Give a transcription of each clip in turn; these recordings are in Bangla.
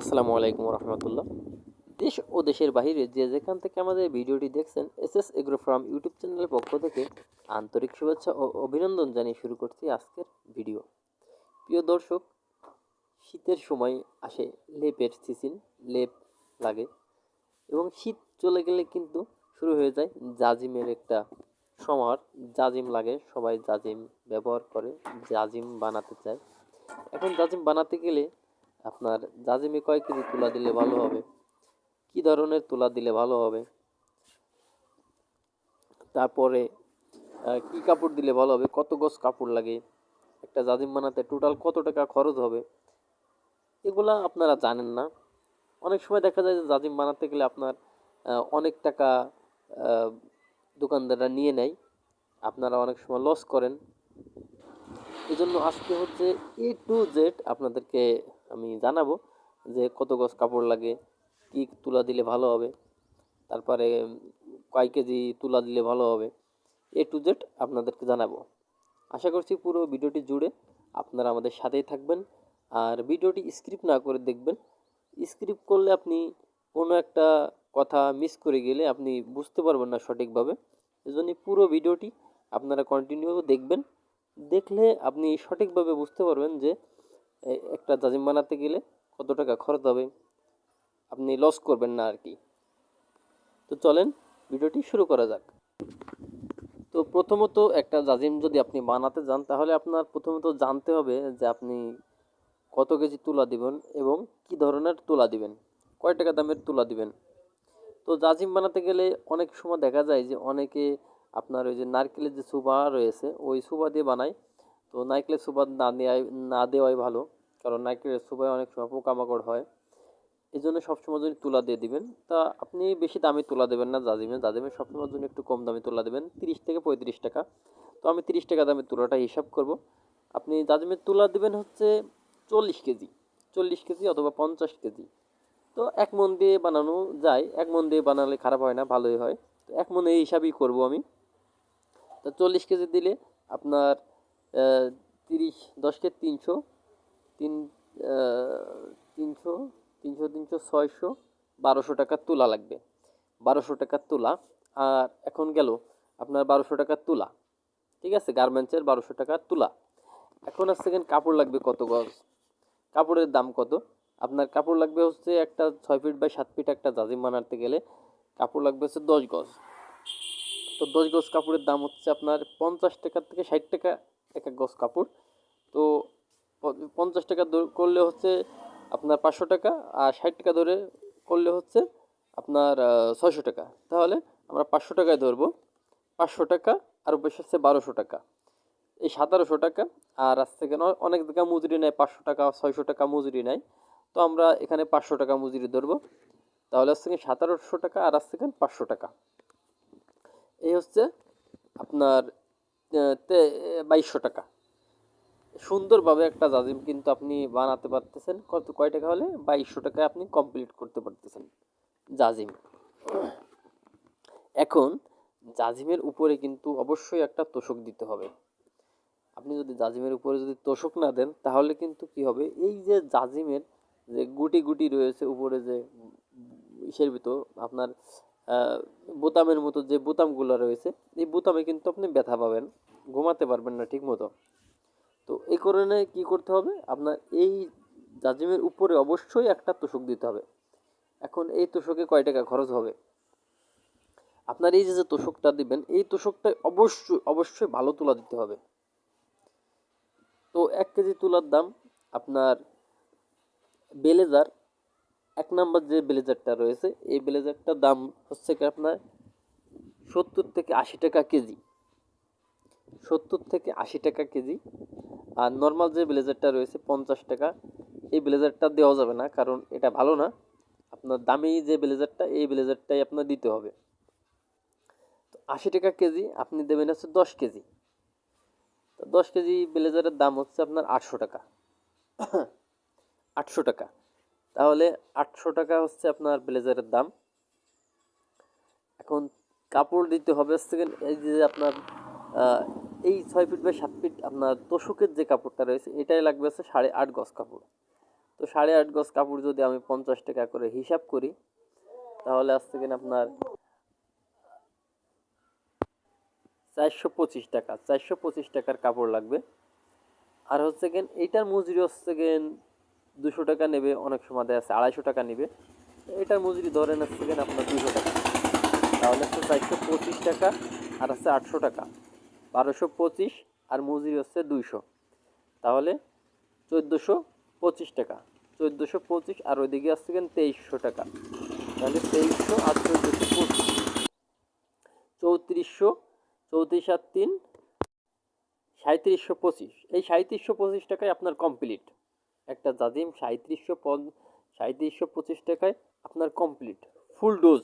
আসসালামু আলাইকুম রহমতুল্লাহ। দেশ ও দেশের বাইরে যে যেখান থেকে আমাদের ভিডিওটি দেখছেন, S S agro farm YouTube চ্যানেলের পক্ষ থেকে আন্তরিক শুভেচ্ছা ও অভিনন্দন জানিয়ে শুরু করছি আজকের ভিডিও। প্রিয় দর্শক, শীতের সময় আসে লেপের সিজন, লেপ লাগে এবং শীত চলে গেলে কিন্তু শুরু হয়ে যায় জাজিমের একটা সমার জাজিম লাগে, সবাই জাজিম ব্যবহার করে, জাজিম বানাতে চায়। এখন জাজিম বানাতে গেলে আপনার জাজিমে কয় কেজি তুলা দিলে ভালো হবে? কি ধরনের তুলা দিলে ভালো হবে? তারপরে কি কাপড় দিলে ভালো হবে? কত গজ কাপড় লাগে? একটা জাজিম বানাতে টোটাল কত টাকা খরচ হবে? এগুলা আপনারা জানেন না। অনেক সময় দেখা যায় যে জাজিম বানাতে গেলে আপনার অনেক টাকা দোকানদাররা নিয়ে নেয়। আপনারা অনেক সময় লস করেন। এই জন্য আজকে হচ্ছে এ টু জেড আপনাদেরকে আমি জানাব যে কত গজ কাপড় লাগে, কি তুলা দিলে ভালো হবে, তারপরে কয় কেজি তুলা দিলে ভালো হবে, এ টু জেড আপনাদেরকে জানাব। আশা করছি পুরো ভিডিওটি জুড়ে আপনারা আমাদের সাথেই থাকবেন, আর ভিডিওটি স্ক্রিপ্ট না করে দেখবেন। স্ক্রিপ্ট করলে আপনি কোনো একটা কথা মিস করে গেলে আপনি বুঝতে পারবেন না সঠিকভাবে। এজন্য পুরো ভিডিওটি আপনারা কন্টিনিউ দেখবেন। দেখলে আপনি সঠিকভাবে বুঝতে পারবেন যে একটা জাজিম বানাতে গেলে কত টাকা খরচ হবে? আপনি লস করবেন না আর কি। তো চলেন, ভিডিওটি শুরু করা যাক। তো প্রথমত একটা জাজিম যদি আপনি বানাতে যান, তাহলে আপনার প্রথমত জানতে হবে যে আপনি কত কেজি তুলা দিবেন এবং কি ধরনের তুলা দিবেন, কয় টাকা দামের তুলা দিবেন। তো জাজিম বানাতে গেলে অনেক সময় দেখা যায় যে অনেকে আপনার ওই যে নারকেলের যে সুবা রয়েছে, ওই সুবা দিয়ে বানায়। তো নারকেলের সুবা না দেওয়াই না দেওয়াই ভালো। কারণ নারকেলের সুবায় অনেক সময় পোকামাকড় হয়। এই জন্য সবসময় জন্য তুলা দিয়ে দিবেন। তা আপনি বেশি দামে তুলা দেবেন না জাজিমে জাজিমে সবসময় জন্য একটু কম দামে তুলা দেবেন, তিরিশ থেকে পঁয়ত্রিশ টাকা। তো আমি তিরিশ টাকা দামের তুলাটা হিসাব করব। আপনি জাজিমের তুলা দেবেন হচ্ছে চল্লিশ কেজি চল্লিশ কেজি অথবা পঞ্চাশ কেজি। তো এক মন দিয়ে বানানো যায়। এক মন দিয়ে বানালে খারাপ হয় না, ভালোই হয়। তো এক মন এই হিসাবেই করব আমি। তো চল্লিশ কেজি দিলে আপনার তিরিশ, দশকে তিনশো, তিন তিনশো তিনশো তিনশো, ছয়শো, বারোশো টাকার তুলা লাগবে। বারোশো টাকার তুলা, আর এখন গেল আপনার বারোশো টাকার তুলা। ঠিক আছে? গার্মেন্টসের বারোশো টাকার তুলা। এখন আসছে সেকেন্ড কাপড় লাগবে কত গজ? কাপড়ের দাম কত? আপনার কাপড় লাগবে হচ্ছে একটা ছয় ফিট বাই সাত ফিট একটা জাজিম বানাতে গেলে কাপড় লাগবে হচ্ছে দশ গজ। তো দশ গজ কাপড়ের দাম হচ্ছে আপনার পঞ্চাশ টাকা থেকে ষাট টাকা এক এক গজ কাপড়। তো পঞ্চাশ টাকা করলে হচ্ছে আপনার পাঁচশো টাকা আর ষাট টাকা ধরে করলে হচ্ছে আপনার ছয়শো টাকা। তাহলে আমরা পাঁচশো টাকায় ধরবো। পাঁচশো টাকা আর বেশি হচ্ছে বারোশো টাকা। এই সতেরোশো টাকা আর আজ থেকে অনেক জায়গায় মজুরি নেয়, পাঁচশো টাকা, ছয়শো টাকা মজুরি নেয়। তো আমরা এখানে পাঁচশো টাকা মজুরি ধরবো। তাহলে হচ্ছে কি সতেরোশো টাকা আর আজ থেকে পাঁচশো টাকা। এই হচ্ছে আপনার বাইশশো টাকা। সুন্দরভাবে একটা জাজিম কিন্তু আপনি বানাতে পারতেছেন। কত, কয় টাকা হলে? বাইশশো টাকায় আপনি কমপ্লিট করতে পারতেছেন জাজিম। এখন জাজিমের উপরে কিন্তু অবশ্যই একটা তোষক দিতে হবে। আপনি যদি জাজিমের উপরে যদি তোষক না দেন, তাহলে কিন্তু কি হবে? এই যে জাজিমের যে গুটি গুটি রয়েছে উপরে যে ইসের ভিতর, আপনার বোতামের মতো যে বোতামগুলো রয়েছে, এই বোতামে কিন্তু আপনি ব্যথা পাবেন, ঘুমাতে পারবেন না ঠিক মতো তো এই কারণে কি করতে হবে? আপনার এই জাজিমের উপরে অবশ্যই একটা তোষক দিতে হবে। এখন এই তোষকে কয় টাকা খরচ হবে? আপনার এই যে তোষকটা দিবেন, এই তোষকটা অবশ্যই অবশ্যই ভালো তুলা দিতে হবে। তো এক কেজি তুলার দাম আপনার বেলেজার এক নাম্বার যে ব্লেজারটা রয়েছে, এই ব্লেজারটার দাম হচ্ছে কি আপনার সত্তর থেকে আশি টাকা কেজি। সত্তর থেকে আশি টাকা কেজি। আর নর্মাল যে ব্লেজারটা রয়েছে, পঞ্চাশ টাকা, এই ব্লেজারটা দেওয়া যাবে না, কারণ এটা ভালো না। আপনার দামি যে ব্লেজারটা, এই ব্লেজারটাই আপনার দিতে হবে। তো আশি টাকা কেজি, আপনি দেবেন হচ্ছে দশ কেজি। তো দশ কেজি ব্লেজারের দাম হচ্ছে আপনার আটশো টাকা। আটশো টাকা। তাহলে আটশো টাকা হচ্ছে আপনার ব্লেজারের দাম। এখন কাপড় দিতে হবে হচ্ছে এই যে আপনার এই ছয় ফিট বাই সাত ফিট আপনার তোষকের যে কাপড়টা রয়েছে, এটাই লাগবে হচ্ছে সাড়ে আট গজ কাপড়। তো সাড়ে আট গজ কাপড় যদি আমি পঞ্চাশ টাকা করে হিসাব করি, তাহলে আসছে কিনা আপনার চারশো পঁচিশ টাকা, চারশো পঁচিশ টাকার কাপড় লাগবে। আর হচ্ছে গেন এইটার মজুরি হচ্ছে গেন দুশো টাকা নেবে, অনেক সময় দেখা আছে, আড়াইশো টাকা নেবে। এটার মজুরি ধরেন গেন আপনার দুশো টাকা। তাহলে হচ্ছে চারশো পঁচিশ টাকা, আর হচ্ছে আটশো টাকা। বারোশো পঁচিশ, আর মজুরি হচ্ছে দুইশো। তাহলে চোদ্দোশো পঁচিশ টাকা। চোদ্দোশো পঁচিশ, আর ওইদিকে আসছে গেন তেইশশো টাকা। তাহলে তেইশশো আর চোদ্দোশো পঁচিশ। চৌত্রিশশো, চৌত্রিশ আর তিন সাঁত্রিশশো পঁচিশ। এই সাঁত্রিশশো পঁচিশ টাকায় আপনার কমপ্লিট একটা জাজিম সাঁত্রিশশো পন সাঁত্রিশশো পঁচিশ টাকায় আপনার কমপ্লিট ফুল ডোজ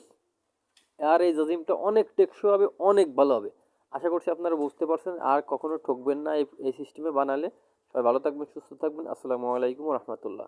আর এই জাজিমটা অনেক টেকসই হবে, অনেক ভালো হবে। আশা করছি আপনারা বুঝতে পারছেন, আর কখনো ঠকবেন না এই সিস্টেমে বানালে। সবাই ভালো থাকবেন, সুস্থ থাকবেন। আসসালামু আলাইকুম রহমতুল্লাহ।